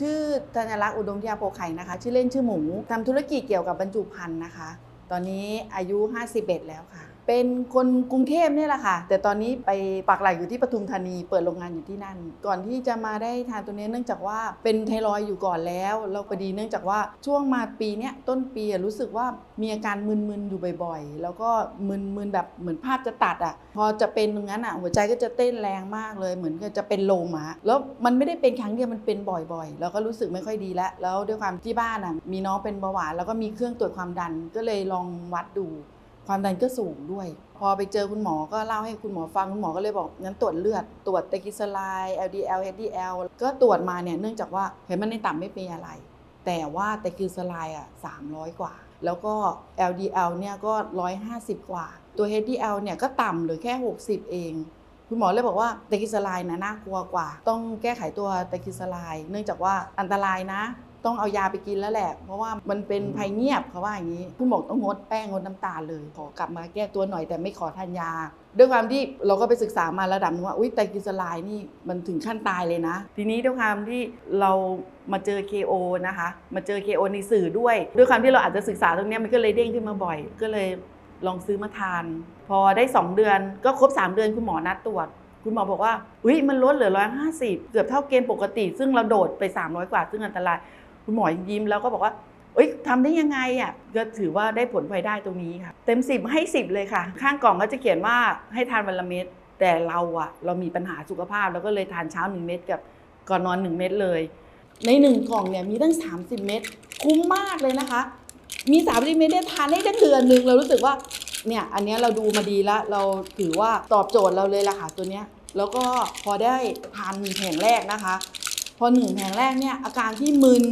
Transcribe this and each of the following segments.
ชื่อธัญลักษณ์อุดมทิยาโพไข่นะคะ ชื่อเล่นชื่อหมูทำธุรกิจเกี่ยวกับบรรจุภัณฑ์นะคะ ตอนนี้อายุ 51 แล้วค่ะ เป็นคนกรุงเทพเนี่ยแหละค่ะ แต่ตอนนี้ไปปักหลักอยู่ที่ปทุมธานี เปิดโรงงานอยู่ที่นั่น ก่อนที่จะมาได้ทานตัวนี้เนื่องจากว่าเป็นไทรอยอยู่ก่อนแล้วแล้วพอดีเนื่องจากว่าช่วงมาปีเนี้ยต้นปีรู้สึกว่ามีอาการมึนๆอยู่บ่อยๆ แล้วก็มึนๆแบบเหมือนภาพจะตัดอะ พอจะเป็นตรงนั้นอะหัวใจก็จะเต้นแรงมากเลย เหมือนกับจะเป็นลมอะแล้วมันไม่ได้เป็นครั้งเดียวมันเป็นบ่อยๆ แล้วก็รู้สึกไม่ค่อยดีแล้วแล้วด้วยความที่บ้านอะมีน้องเป็นเบาหวานแล้วก็มีเครื่องตรวจความดันก็เลยลองวัดดู ความดันก็สูงด้วย พอไปเจอคุณหมอก็เล่าให้คุณหมอฟัง คุณหมอก็เลยบอกงั้นตรวจเลือด ตรวจเตกิสไลด์ LDL HDL ก็ตรวจมาเนี่ยเนื่องจากว่าเห็นมันในต่ำไม่เป็นอะไร แต่ว่าเตกิสไลด์อะ300 กว่า แล้วก็ LDL เนี่ยก็ 150 กว่า ตัว HDL เนี่ยก็ต่ำเหรือแค่ 60 เอง คุณหมอเลยบอกว่าเตกิสไลด์นะน่ากลัวกว่า ต้องแก้ไขตัวเตกิสไลด์เนื่องจากว่าอันตรายนะ ต้องเอายาไปกินแล้วแหละ เพราะว่ามันเป็นภัยเงียบเขาว่าอย่างนี้คุณหมอต้องงดแป้งงดน้ำตาลเลย ขอกลับมาแก้ตัวหน่อยแต่ไม่ขอทานยา ด้วยความที่เราก็ไปศึกษามาระดับหนึงว่าอุ้ยไตรกลีเซอไรด์นี่มันถึงขั้นตายเลยนะ ทีนี้ด้วยความที่เรามาเจอ KO นะคะ มาเจอ KO ในสื่อด้วย ด้วยความที่เราอาจจะศึกษาตรงเนี้ยมันก็เลยเด้งขึ้นมาบ่อย ก็เลยลองซื้อมาทาน พอได้ 2 เดือนก็ครบ 3 เดือนคุณหมอนัดตรวจคุณหมอบอกว่าอุ้ยมันลดเหลือ 150 เกือบเท่าเกณฑ์ปกติ ซึ่งเราโดดไป 300 กว่า ซึ่งอันตราย คุณหมอยิ้มแล้วก็บอกว่า เอ้ยทำได้ยังไงอะก็ถือว่าได้ผลพลอยได้ตรงนี้ค่ะ เต็ม 10 ให้ 10 เลยค่ะ ข้างกล่องก็จะเขียนว่าให้ทานวันละเม็ดแต่เราอะ เรามีปัญหาสุขภาพแล้วก็เลยทานเช้า 1 เม็ดกับก่อนนอน 1 เม็ดเลย ใน1กล่องเนี่ยมีตั้ง 30 เม็ดคุ้มมากเลยนะคะ มี30เม็ดเนี่ยทานได้ตั้งเดือนหนึ่งเรารู้สึกว่าเนี่ยอันนี้เราดูมาดีแล้วเราถือว่าตอบโจทย์เราเลยล่ะค่ะตัวเนี้ยแล้วก็พอได้ทานแผงแรกนะคะ พอหนึ่งแผงแรกเนี่ยอาการที่มึน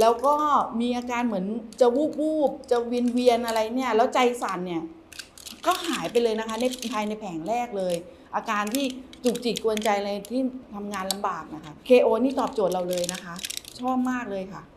แล้วก็มีอาการเหมือนจะวูบวูบจะเวียนเวียนอะไรเนี่ยแล้วใจสั่นเนี่ยก็หายไปเลยนะคะในภายในแผงแรกเลย อาการที่จุกจิกกวนใจอะไรที่ทำงานลำบากนะคะ KO นี่ตอบโจทย์เราเลยนะคะ ชอบมากเลยค่ะ